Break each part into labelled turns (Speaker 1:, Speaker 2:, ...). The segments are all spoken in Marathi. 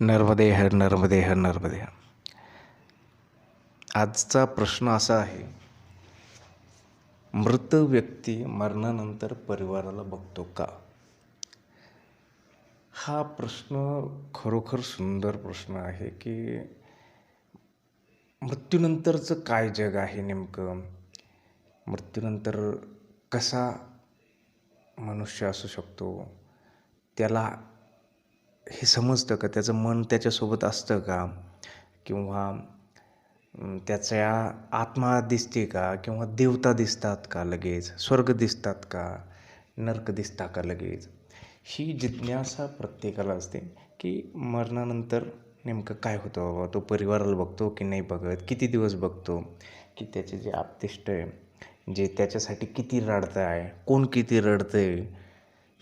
Speaker 1: नर्मदे हर नर्मदे हर नर्मदे हर आजचा प्रश्न असा आहे मृत व्यक्ती मरणानंतर परिवाराला बघतो का? हा प्रश्न खरोखर सुंदर प्रश्न आहे की मृत्यूनंतरचं काय जग आहे नेमकं? मृत्यूनंतर कसा मनुष्य असू शकतो? त्याला हे समजतं का? त्याचं मन त्याच्यासोबत असतं का? किंवा त्याच्या आत्मा दिसते का? किंवा देवता दिसतात का लगेच? स्वर्ग दिसतात का? नर्क दिसता का लगेच? ही जिज्ञासा प्रत्येकाला असते की मरणानंतर नेमकं काय होतं बाबा? तो परिवाराला बघतो की नाही बघत? किती दिवस बघतो? की त्याचे जे आपतिष्ट आहे जे त्याच्यासाठी किती रडतं आहे कोण किती रडतं आहे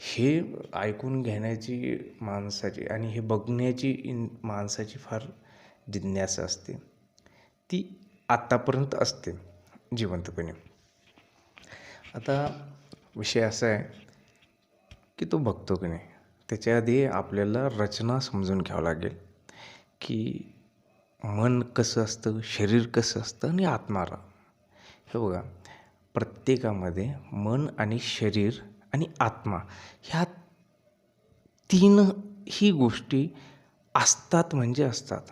Speaker 1: हे ऐकून घेण्याची माणसाची आणि हे बघण्याची इन माणसाची फार जिज्ञासा असते. ती आत्तापर्यंत असते जिवंतपणे. आता विषय असा आहे की तो बघतो की नाही. त्याच्या आधी आपल्याला रचना समजून घ्यावं लागेल की मन कसं असतं शरीर कसं असतं आणि आत्मारा हे बघा प्रत्येकामध्ये मन आणि शरीर आणि आत्मा. ह्या तीन ही गोष्टी असतात म्हणजे असतात.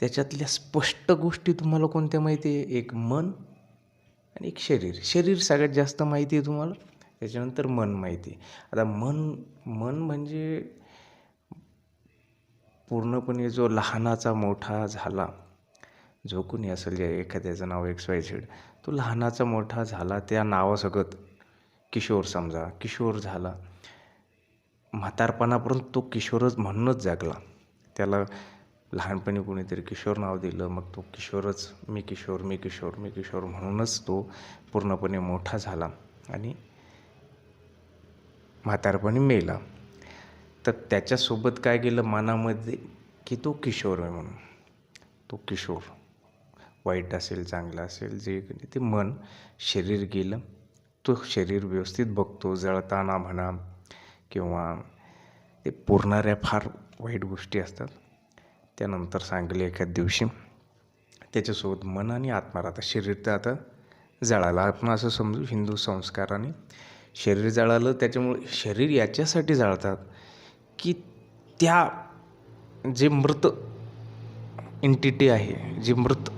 Speaker 1: त्याच्यातल्या स्पष्ट गोष्टी तुम्हाला कोणत्या माहिती आहे? एक मन आणि एक शरीर. शरीर सगळ्यात जास्त माहिती आहे तुम्हाला? त्याच्यानंतर मन माहिती आहे. आता मन मन म्हणजे पूर्णपणे जो लहानाचा मोठा झाला जो कोणी असेल जे एखाद्याचं नाव एक्स वाय झेड तो लहानाचा मोठा झाला त्या नावासगत किशोर समजा किशोर झाला. म्हातारपणापर्यंत तो किशोरच म्हणूनच जागला. त्याला लहानपणी कोणीतरी किशोर नाव दिलं मग तो किशोरच मी किशोर मी किशोर मी किशोर म्हणूनच तो पूर्णपणे मोठा झाला आणि म्हातारपणी मेला. तर त्याच्यासोबत काय गेलं मनामध्ये? की तो किशोर आहे म्हणून. तो किशोर. वाईट असेल चांगलं असेल जे ते मन शरीर गेलं. तो शरीर व्यवस्थित बघतो जळताना म्हणा किंवा ते पुरणाऱ्या फार वाईट गोष्टी असतात. त्यानंतर सांगली एखाद दिवशी त्याच्यासोबत मन आणि आत्मा राहतात शरीर तर आता जळालं. आपण असं समजू हिंदू संस्काराने शरीर जळालं त्याच्यामुळे शरीर याच्यासाठी जाळतात की त्या जे मृत एंटिटी आहे जे मृत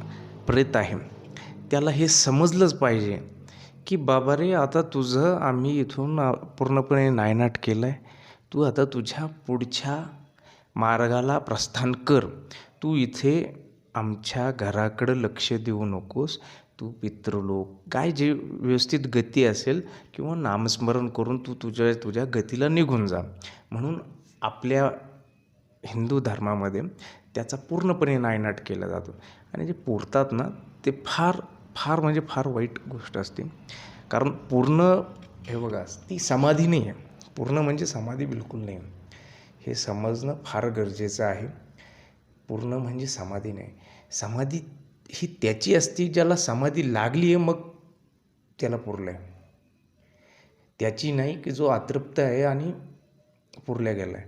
Speaker 1: प्रेत आहे त्याला हे समजलंच पाहिजे. की बाबा रे आता तुझं आम्ही इथून पूर्णपणे नायनाट केलं आहे तू आता तुझ्या पुढच्या मार्गाला प्रस्थान कर. तू इथे आमच्या घराकडं लक्ष देऊ नकोस. तू पितृलोक. काय जे व्यवस्थित गती असेल किंवा नामस्मरण करून तू तुझ्या तुझ्या गतीला निघून जा. म्हणून आपल्या हिंदू धर्मामध्ये त्याचा पूर्णपणे नायनाट केला जातो. आणि जे पुरतात ना ते फार फार म्हणजे फार वाईट गोष्ट असते. कारण पूर्ण हे बघा ती समाधी नाही आहे. पूर्ण म्हणजे समाधी बिलकुल नाही हे समजणं फार गरजेचं आहे. पूर्ण म्हणजे समाधी नाही. समाधी ही त्याची असती ज्याला समाधी लागली आहे मग त्याला पुरलं आहे त्याची नाही की जो अतृप्त आहे आणि पुरल्या गेला आहे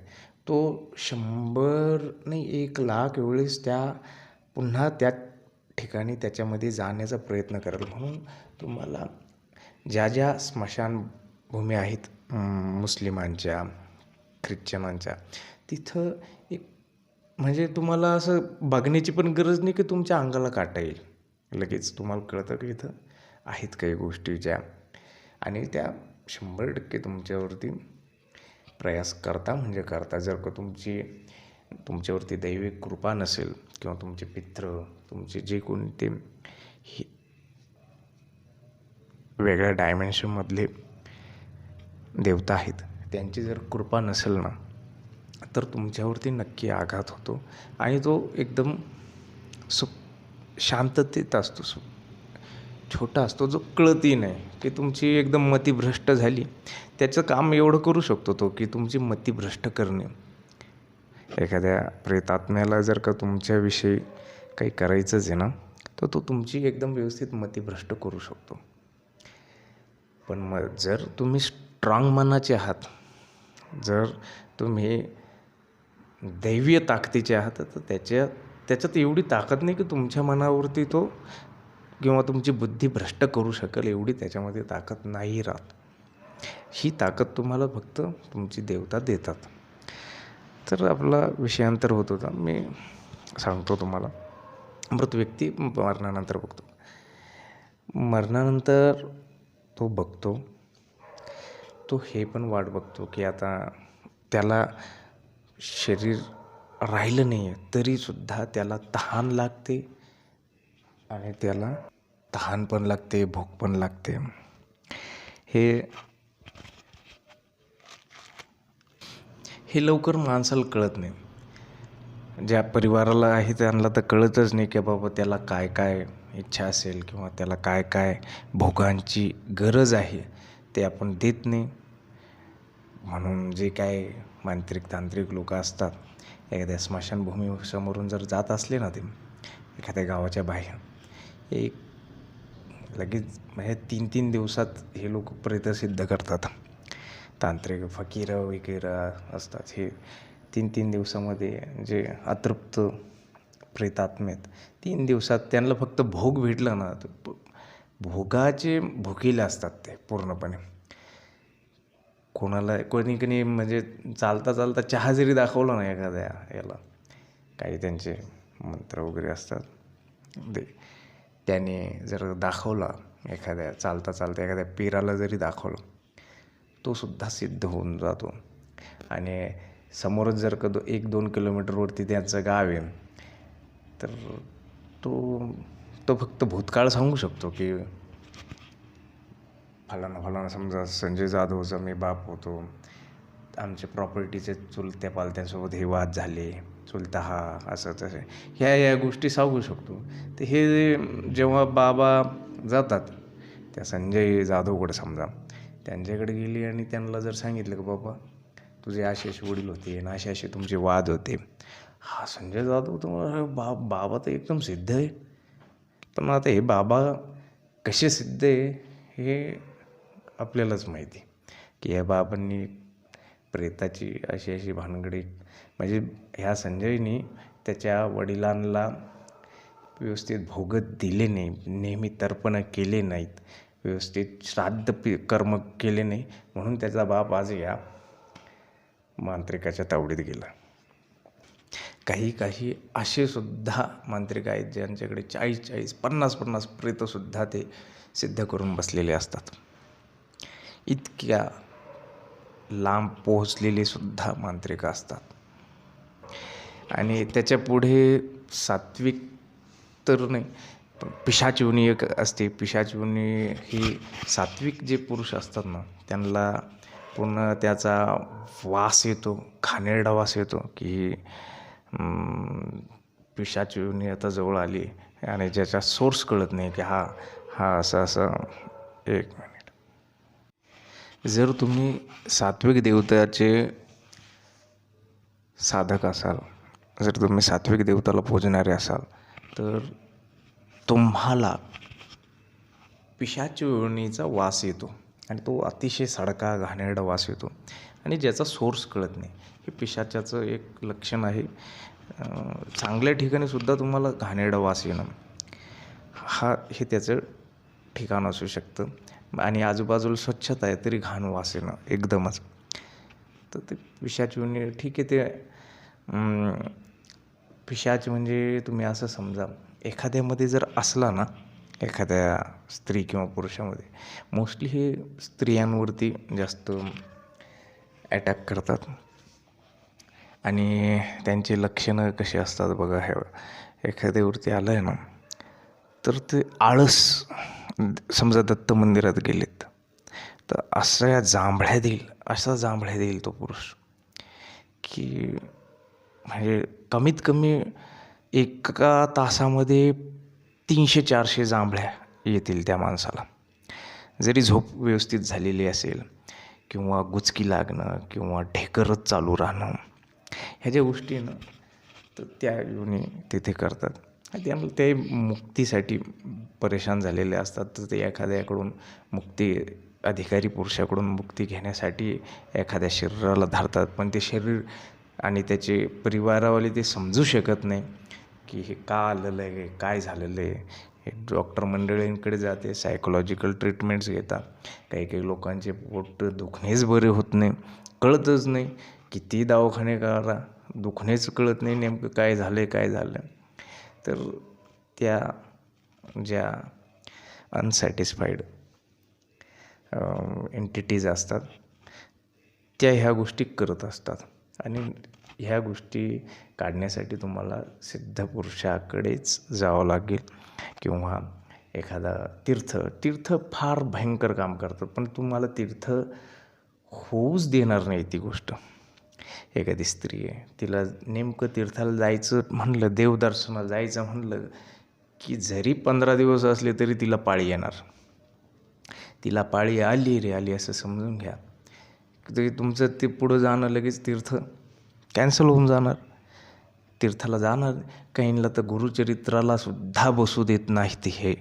Speaker 1: तो शंभर नाही एक लाख वेळेस त्या पुन्हा त्या ठिकाणी त्याच्यामध्ये जाण्याचा प्रयत्न करेल. म्हणून तुम्हाला ज्या ज्या स्मशानभूमी आहेत मुस्लिमांच्या ख्रिश्चनांच्या तिथं एक म्हणजे तुम्हाला असं बघण्याची पण गरज नाही की तुमच्या अंगाला काटा येईल. लगेच तुम्हाला कळतं की इथं आहेत काही गोष्टी ज्या. आणि त्या शंभर टक्के तुमच्यावरती प्रयास करता म्हणजे करता. जर का तुमची तुमच्यावरती दैविक कृपा नसेल किंवा तुमचे पित्र तुमचे जे कोणते हे वेगळ्या डायमेन्शनमधले देवता आहेत त्यांची जर कृपा नसेल ना तर तुमच्यावरती नक्की आघात होतो. आणि तो एकदम सु शांततेत असतो सु छोटा असतो जो कळतही नाही की तुमची एकदम मतिभ्रष्ट झाली. त्याचं काम एवढं करू शकतो तो की तुमची मतिभ्रष्ट करणे. एखाद्या प्रेतात्म्याला जर का तुमच्याविषयी काही करायचंच आहे ना तर तो तुमची एकदम व्यवस्थित मतीभ्रष्ट करू शकतो. पण मग जर तुम्ही स्ट्रॉंग मनाचे आहात जर तुम्ही दैवीय ताकदीचे आहात तर त्याच्या त्याच्यात एवढी ताकद नाही की तुमच्या मनावरती तो किंवा तुमची बुद्धी भ्रष्ट करू शकेल एवढी त्याच्यामध्ये ताकद नाही राहत. ही ताकद तुम्हाला फक्त तुमची देवता देतात. तर आपला विषयांतर होत होता. मी सांगतो तुम्हाला. मृत व्यक्ती मरणानंतर बघतो. मरणानंतर तो बघतो. तो हे पण वाट बघतो की आता त्याला शरीर राहिलं नाही आहे तरीसुद्धा त्याला तहान लागते आणि त्याला तहान पण लागते भूक पण लागते. हे हे लवकर माणसाला कळत नाही. ज्या परिवाराला आहे त्यांना तर कळतच नाही की बाबा त्याला काय काय इच्छा असेल किंवा त्याला काय काय भोगांची गरज आहे ते आपण देत नाही. म्हणून जे काय मांत्रिक तांत्रिक लोक असतात एखाद्या स्मशानभूमीसमोरून जर जात असले ना ते एखाद्या गावाच्या बाहेर एक लगेच म्हणजे तीन तीन दिवसात हे लोक प्रेतसिद्ध करतात. तांत्रिक फकीर वगैरे असतात. हे तीन तीन दिवसामध्ये जे अतृप्त प्रेतात्मेत तीन दिवसात त्यांना फक्त भोग भेटलं ना तर भोगाचे भुकेले असतात ते पूर्णपणे. कोणाला कोणी कोणी म्हणजे चालता चालता चहा जरी दाखवला ना एखाद्या याला काही त्यांचे मंत्र वगैरे असतात. ते त्याने जर दाखवला एखाद्या चालता चालता एखाद्या पिराला जरी दाखवलं तोसुद्धा सिद्ध होऊन जातो. आणि समोरच जर का दो एक दोन किलोमीटरवरती त्यांचं गाव आहे तर तो तो फक्त भूतकाळ सांगू शकतो की फलाना फलाना समजा संजय जाधवचा मी बाप होतो. आमचे प्रॉपर्टीचे चुलत्या पालत्यांसोबत हे वाद झाले चुलता हा असं तसं. ह्या या गोष्टी सांगू शकतो. तर हे जेव्हा बाबा जातात त्या संजय जाधवकडे समजा त्यांच्याकडे गेली आणि त्यांना जर सांगितलं की बाबा तुझे असे असे वडील होते आणि असे असे तुमचे वाद होते. हा संजय जाधव तुम्हाला बा बाबा तर एकदम सिद्ध आहे. पण आता हे बाबा कसे सिद्ध आहे हे आपल्यालाच माहिती की या बाबांनी प्रेताची अशी अशी भानगडी म्हणजे ह्या संजयनी त्याच्या वडिलांना व्यवस्थित भोगत दिले नाही नेहमी तर्पणं केले नाहीत. व्यवस्थित श्राद्ध पी कर्म केले नाही. म्हणून त्याचा बाप आज या मांत्रिकाच्या तावडीत गेला. काही काही असे सुद्धा मांत्रिक आहेत ज्यांच्याकडे चाळीस चाळीस पन्नास पन्नास प्रेतसुद्धा ते सिद्ध करून बसलेले असतात. इतक्या लांब पोहोचलेले सुद्धा मांत्रिक असतात. आणि त्याच्या पुढे सात्विक तर नाही पिशाचिवणी एक असते. पिशाचिवणी ही सात्विक जे पुरुष असतात ना त्यांना पूर्ण त्याचा वास येतो घाणेरडा वास येतो की पिशाचिवणी आता जवळ आली आणि ज्याचा सोर्स कळत नाही की हा हा असं असं एक मिनिट जर तुम्ही सात्विक देवताचे साधक असाल जर तुम्ही सात्विक देवताला पूजणारे असाल तर तुम्हाला पिशाची वास येतो आणि तो अतिशय सडका घाणेरडा वास येतो. आणि ज्याचा सोर्स कळत नाही. हे पिशाच्याचं एक लक्षण आहे. चांगल्या ठिकाणी सुद्धा तुम्हाला घाणेरडा वास येणं. हा हे त्याचं ठिकाण असू शकतं. आणि आजूबाजूला स्वच्छता आहे तरी घाण वास येणं एकदमच. तर ते पिशाची ठीक आहे ते अं, पिशाच म्हणजे तुम्ही असं समजा. एखाद्यामध्ये जर असला ना एखाद्या स्त्री किंवा पुरुषामध्ये मोस्टली हे स्त्रियांवरती जास्त अटॅक करतात. आणि त्यांची लक्षणं कशी असतात बघा हे एखाद्यावरती आलं आहे ना तर ते आळस समजा दत्त मंदिरात गेलेत तर अशा जांभळ्या देईल असा जांभळ्या देईल तो पुरुष की म्हणजे कमीत कमी एका तासामध्ये तीनशे चारशे जांभळ्या येतील त्या माणसाला. जरी झोप व्यवस्थित झालेली असेल किंवा गुचकी लागणं किंवा ढेकरच चालू राहणं ह्या ज्या गोष्टी ना तर त्या योनी तिथे करतात. आणि त्यामुळे ते मुक्तीसाठी परेशान झालेले असतात. तर ते एखाद्याकडून मुक्ती अधिकारी पुरुषाकडून मुक्ती घेण्यासाठी एखाद्या शरीराला धरतात. पण ते शरीर आणि त्याचे परिवारावाले ते समजू शकत नाही. की हे का आलेलं आहे काय झालेलं आहे? हे डॉक्टर मंडळींकडे जाते सायकोलॉजिकल ट्रीटमेंट्स घेतात. काही काही लोकांचे पोट दुखणेच बरे होत नाही कळतच नाही. किती दवाखाने करा दुखणेच कळत नाही नेमकं काय झालं आहे काय झालं तर त्या ज्या अनसॅटिस्फाईड एंटिटीज असतात त्या ह्या गोष्टी करत असतात. आणि ह्या गोष्टी काढण्यासाठी तुम्हाला सिद्धपुरुषाकडेच जावं लागेल. किंवा एखादा तीर्थ तीर्थ फार भयंकर काम करतं पण तुम्हाला तीर्थ होऊच देणार नाही ती गोष्ट. एखादी स्त्री आहे तिला नेमकं तीर्थाला जायचं म्हणलं देवदर्शनाला जायचं म्हणलं की जरी पंधरा दिवस असले तरी तिला पाळी येणार. तिला पाळी आली रे आली असं समजून घ्या. तरी तुमचं ते पुढं जाणं लगेच तीर्थ कॅन्सल होऊन जाणार. तीर्थाला जाणार. काहींना तर गुरुचरित्राला सुद्धा बसू देत नाहीत हे.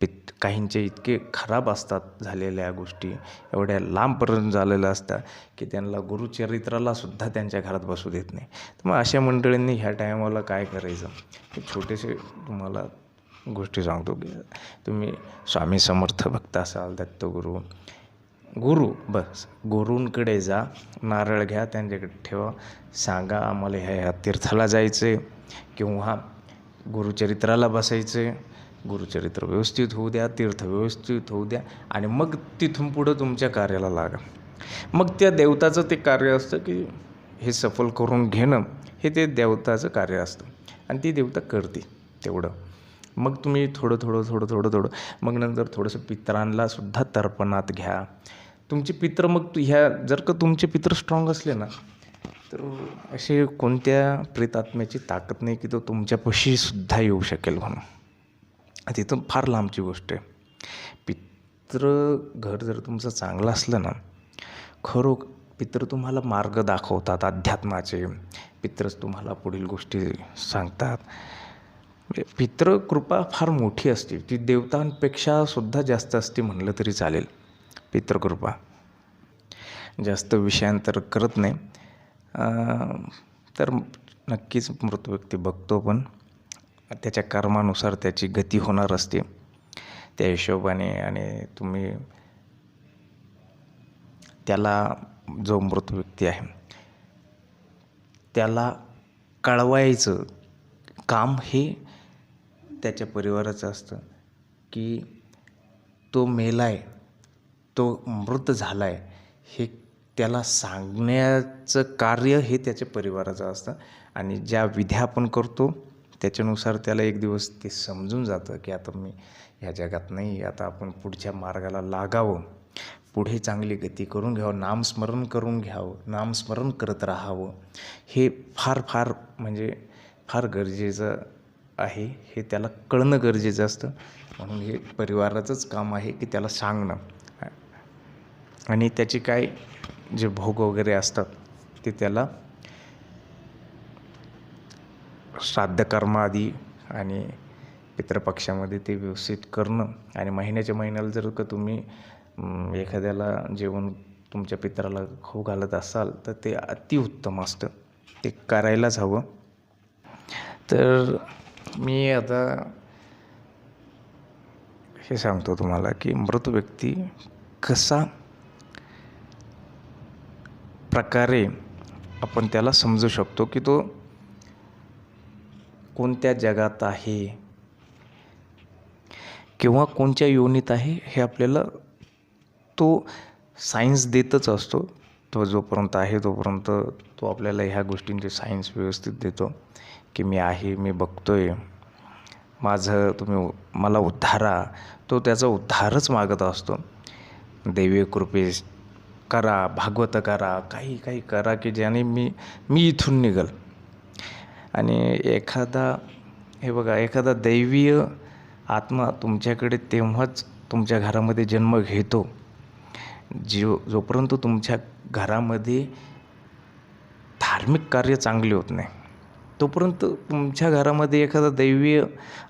Speaker 1: पित काहींचे इतके खराब असतात झालेल्या गोष्टी. एवढ्या लांबपर्यंत झालेल्या असतात की त्यांना गुरुचरित्राला सुद्धा त्यांच्या घरात बसू देत नाही. तर मग अशा मंडळींनी ह्या टायमाला काय करायचं? हे छोटेसे तुम्हाला गोष्टी सांगतो की तुम्ही स्वामी समर्थ भक्त असाल दत्तगुरू गुरु बस. गुरूंकडे जा नारळ घ्या त्यांच्याकडे ठेवा. सांगा आम्हाला ह्या ह्या तीर्थाला जायचं आहे किंवा गुरुचरित्राला बसायचं आहे गुरुचरित्र व्यवस्थित होऊ द्या तीर्थ व्यवस्थित होऊ द्या आणि मग तिथून पुढं तुमच्या कार्याला लागा. मग त्या देवताचं ते कार्य असतं की हे सफल करून घेणं हे ते देवताचं कार्य असतं. आणि ती देवता करते तेवढं. मग तुम्ही थोडं थोडं थोडं थोडं थोडं मग नंतर थोडंसं पित्रांना सुद्धा तर्पणात घ्या. तुमचे पित्र मग ह्या जर का तुमचे पित्र स्ट्रॉंग असले ना तर असे कोणत्या प्रेतात्म्याची ताकद नाही की तो तुमच्यापाशी सुद्धा येऊ शकेल म्हणून? तिथं फार लांबची गोष्ट आहे. पित्र घर जर तुमचं चांगलं असलं ना खरो पित्र तुम्हाला मार्ग दाखवतात अध्यात्माचे. पित्रच तुम्हाला पुढील गोष्टी सांगतात. म्हणजे पितृकृपा फार मोठी असते. ती देवतांपेक्षा सुद्धा जास्त असते म्हणलं तरी चालेल. पितृकृपा. जास्त विषयांतर करत नाही. तर नक्कीच मृत व्यक्ती बघतो पण त्याच्या कर्मानुसार त्याची गती होणार असते. त्या हिशोबाने आणि तुम्ही त्याला जो मृत व्यक्ती आहे त्याला कळवायचं काम हे त्याच्या परिवाराचं असतं की तो मेला आहे तो मृत झाला आहे हे त्याला सांगण्याचं कार्य हे त्याच्या परिवाराचं असतं. आणि ज्या विध्या आपण करतो त्याच्यानुसार त्याला एक दिवस ते समजून जातं की आता मी ह्या जगात नाही आता आपण पुढच्या मार्गाला लागावं. पुढे चांगली गती करून घ्यावं नामस्मरण करून घ्यावं नामस्मरण करत राहावं. हे फार फार म्हणजे फार गरजेचं आहे. हे त्याला कळणं गरजेचं असतं. म्हणून हे परिवाराचंच काम आहे की त्याला सांगणं. आणि त्याचे काय जे भोग वगैरे असतात ते त्याला श्राद्धकर्माआधी आणि पितृपक्षामध्ये ते व्यवस्थित करणं. आणि महिन्याच्या महिन्याला जर का तुम्ही एखाद्याला जेवण तुमच्या पित्राला खाऊ घालत असाल तर ते अतिउत्तम असतं. ते करायलाच हवं. तर मी आता हे सांगतो तुम्हाला की मृत व्यक्ती कसा प्रकारे आपण त्याला समजू शकतो की तो कोणत्या जगात आहे किंवा कोणत्या योनीत आहे हे आपल्याला तो सायन्स देतच असतो. तो जोपर्यंत आहे तोपर्यंत तो आपल्याला ह्या गोष्टींचे सायन्स व्यवस्थित देतो की मी आहे मी बघतो आहे माझं तुम्ही मला उद्धारा. तो त्याचा उद्धारच मागत असतो. देवी कृपे करा भागवत करा काही काही करा की ज्याने मी मी इथून निघल. आणि एखादा हे बघा एखादा दैवीय आत्मा तुमच्याकडे तेव्हाच तुमच्या घरामध्ये जन्म घेतो. जो जोपर्यंत तुमच्या घरामध्ये धार्मिक कार्य चांगले होत नाही. तोपर्यंत तुमच्या घरामध्ये एखादा दैवीय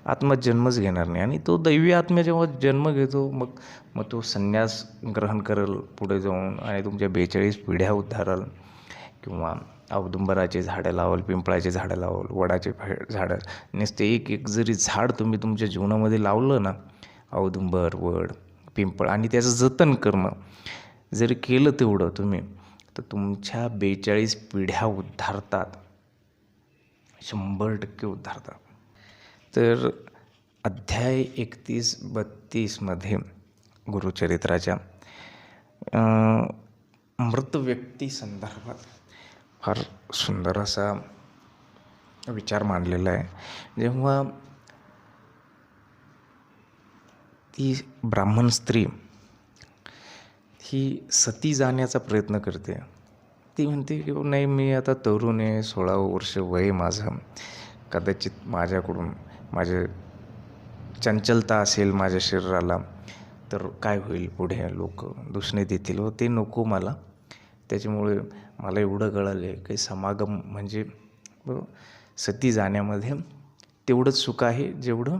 Speaker 1: आत्मा जन्मच घेणार नाही. आणि तो दैवीय आत्मा जेव्हा जन्म घेतो मग मग तो संन्यास ग्रहण करेल पुढे जाऊन आणि तुमच्या बेचाळीस पिढ्या उद्धाराल. किंवा औदुंबराचे झाडं लावाल पिंपळाचे झाडं लावाल वडाचे झाडं. नुसते एक एक जरी झाड तुम्ही तुमच्या जीवनामध्ये लावलं ना औदुंबर वड पिंपळ आणि त्याचं जतन करणं जरी केलं तेवढं तुम्ही तर तुमच्या बेचाळीस पिढ्या उद्धारतात. शंभर टक्के उद्धारतात तर अध्याय एकतीस बत्तीसमध्ये गुरुचरित्राच्या मृत व्यक्ती संदर्भात फार सुंदर असा विचार मांडलेला आहे. जेव्हा ती ब्राह्मण स्त्री ही सती जाण्याचा प्रयत्न करते ती म्हणते की नाही मी आता तरुण आहे सोळा वर्ष वय माझं. कदाचित माझ्याकडून माझे चंचलता असेल माझ्या शरीराला तर काय होईल पुढे लोक? दुसणे देतील. व ते नको मला. त्याच्यामुळे मला एवढं कळालं आहे की समागम म्हणजे ब- सती जाण्यामध्ये तेवढंच सुख आहे जेवढं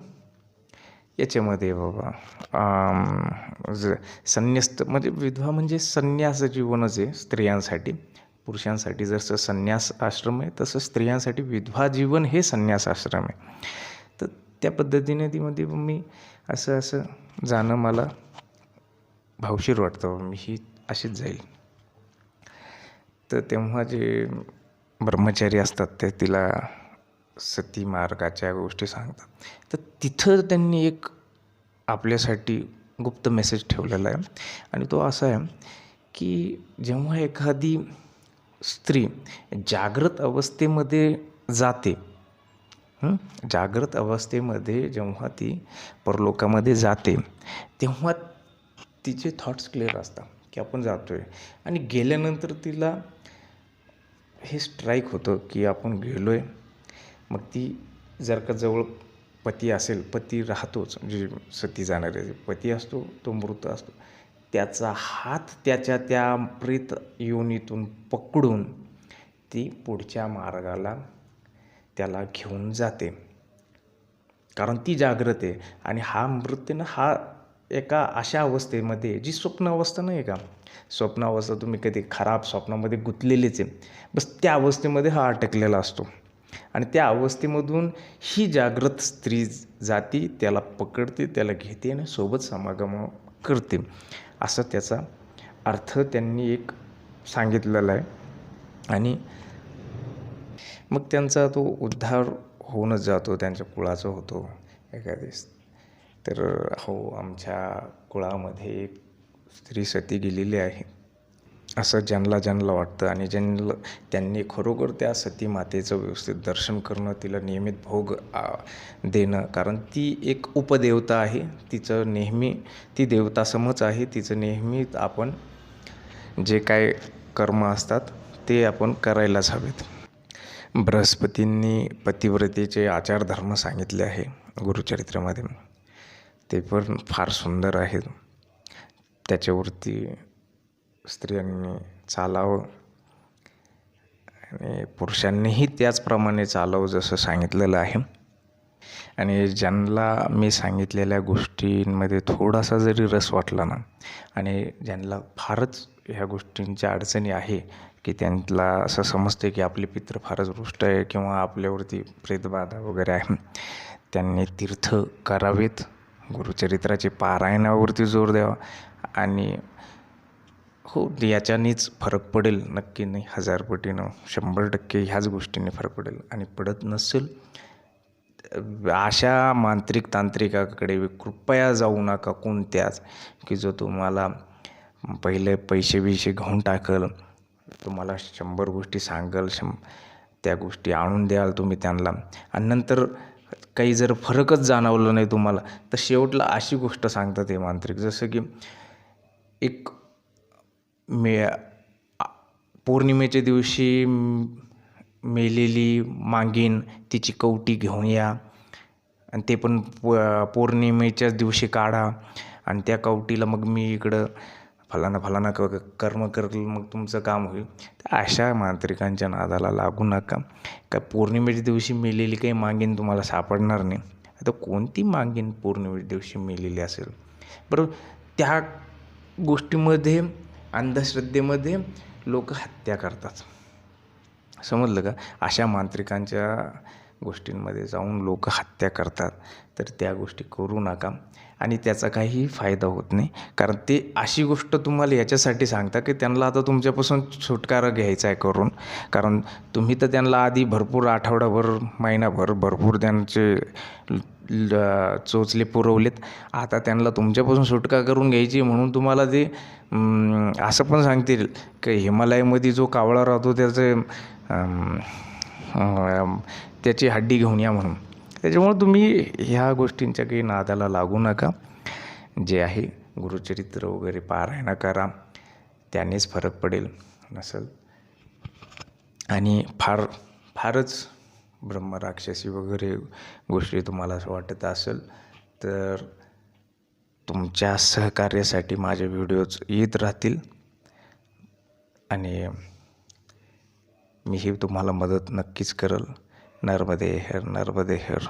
Speaker 1: याच्यामध्ये बाबा. ज संन्यस्त म्हणजे विधवा म्हणजे संन्यास जीवनच आहे स्त्रियांसाठी. पुरुषांसाठी जसं संन्यास आश्रम आहे तसं स्त्रियांसाठी विधवा जीवन हे संन्यास आश्रम आहे. तर त्या पद्धतीने तीमध्ये मी असं असं जाणं मला भावशीर वाटतं. मी ही अशीच जाईल. तर तेव्हा जे ब्रह्मचारी असतात ते तिला सती मार्गाच्या गोष्टी सांगतात. तर तिथं त्यांनी एक आपल्यासाठी गुप्त मेसेज ठेवलेला आहे. आणि तो असा आहे की जेव्हा एखादी स्त्री जागृत अवस्थेमध्ये जाते. जागृत अवस्थेमध्ये जेव्हा ती परलोकामध्ये जाते तेव्हा तिचे थॉट्स क्लिअर असतात की आपण जातो आहे आणि गेल्यानंतर तिला हे स्ट्राईक होतं की आपण गेलो आहे मग ती जर का जवळ पती असेल पती राहतोच. म्हणजे सती जाणारे पती असतो तो मृत असतो. त्याचा हात त्याच्या त्या प्रेत योनीतून पकडून ती पुढच्या मार्गाला त्याला घेऊन जाते. कारण ती जागृत आहे आणि हा मृत्यूनं हा एका अशा अवस्थेमध्ये जी स्वप्न अवस्था नाही का? स्वप्न अवस्था तुम्ही कधी खराब स्वप्नामध्ये गुंतलेलीच आहे. बस त्या अवस्थेमध्ये हा अटकलेला असतो. आणि त्या अवस्थेमधून ही जागृत स्त्री जाती त्याला पकडते त्याला घेते आणि सोबत समागम करते. असं त्याचा अर्थ त्यांनी एक सांगितलेला आहे. आणि मग त्यांचा तो उद्धार होऊनच जातो त्यांच्या कुळाचा होतो एखादेस तर हो आमच्या कुळामध्ये एक स्त्री सती गेलेली आहे. असं ज्यांना ज्यांना वाटतं आणि ज्यांना त्यांनी खरोखर त्या सती मातेचं व्यवस्थित दर्शन करणं तिला नियमित भोग देणं. कारण ती एक उपदेवता आहे. तिचं नेहमी ती देवता समच आहे. तिचं नेहमी आपण जे काय कर्म असतात ते आपण करायलाच हवेत. बृहस्पतींनी पतिव्रतेचे आचारधर्म सांगितले आहे गुरुचरित्रामध्ये. ते पण फार सुंदर आहेत. त्याच्यावरती स्त्रियांनी चालावं आणि पुरुषांनीही त्याचप्रमाणे चालावं जसं सांगितलेलं आहे. आणि ज्यांना मी सांगितलेल्या गोष्टींमध्ये थोडासा जरी रस वाटला ना आणि ज्यांना फारच ह्या गोष्टींच्या अडचणी आहे की त्यांना असं समजते की आपले पित्र फारच रुष्ट आहे किंवा आपल्यावरती प्रेतबाधा वगैरे आहे त्यांनी तीर्थ करावेत. गुरुचरित्राचे पारायणावरती जोर द्यावा आणि हो याच्यानेच फरक पडेल. नक्की नाही हजार पटीनं शंभर टक्के ह्याच गोष्टीने फरक पडेल. आणि पडत नसेल अशा मांत्रिक तांत्रिकाकडे कृपया जाऊ नका कोणत्याच की जो तुम्हाला पहिले पैसे बिशे घेऊन टाकल तुम्हाला शंभर गोष्टी सांगल शं त्या गोष्टी आणून द्याल तुम्ही त्यांना. आणि नंतर काही जर फरकच जाणवलं नाही तुम्हाला तर शेवटला अशी गोष्ट सांगतात हे मांत्रिक. जसं की एक मे पौर्णिमेच्या दिवशी मेलेली मांगीन तिची कवटी घेऊन या. आणि ते पण प- पौर्णिमेच्याच दिवशी काढा. आणि त्या कवटीला मग मी इकडं फलाना फलाना क कर्म करेल मग तुमचं काम होईल. तर अशा मांत्रिकांच्या नादाला लागू नका. का पौर्णिमेच्या दिवशी मेलेली काही मागीन तुम्हाला सापडणार नाही. आता कोणती मागीन पौर्णिमेच्या दिवशी मेलेली असेल? बरं त्या गोष्टीमध्ये अंधश्रद्धेमध्ये लोक हत्या करतात. समजलं का? अशा मांत्रिकांच्या गोष्टींमध्ये जाऊन लोक हत्या करतात. तर त्या गोष्टी करू नका. आणि त्याचा काहीही फायदा होत नाही. कारण ते अशी गोष्ट तुम्हाला याच्यासाठी सांगता की त्यांना आता तुमच्यापासून छुटकारा घ्यायचा आहे करून. कारण तुम्ही तर त्यांना आधी भरपूर आठवडाभर महिनाभर भरपूर त्यांचे चोचले पुरवलेत. आता त्यांना तुमच्यापासून सुटका करून घ्यायची म्हणून तुम्हाला ते असं पण सांगतील की हिमालयामध्ये जो कावळा राहतो त्याचे त्याची हड्डी घेऊन या म्हणून. त्याच्यामुळं तुम्ही ह्या गोष्टींच्या काही नादाला लागू नका. जे आहे गुरुचरित्र वगैरे पारायण करा. त्यानेच फरक पडेल. नसेल आणि फार फारच ब्रह्मराक्षसी वगैरे गोष्टी तुम्हाला असं वाटत असेल तर तुमच्या सहकार्यासाठी माझे व्हिडिओज येत राहतील. आणि मीही तुम्हाला मदत नक्कीच करल. नर्मदे हर नर्मदे हर.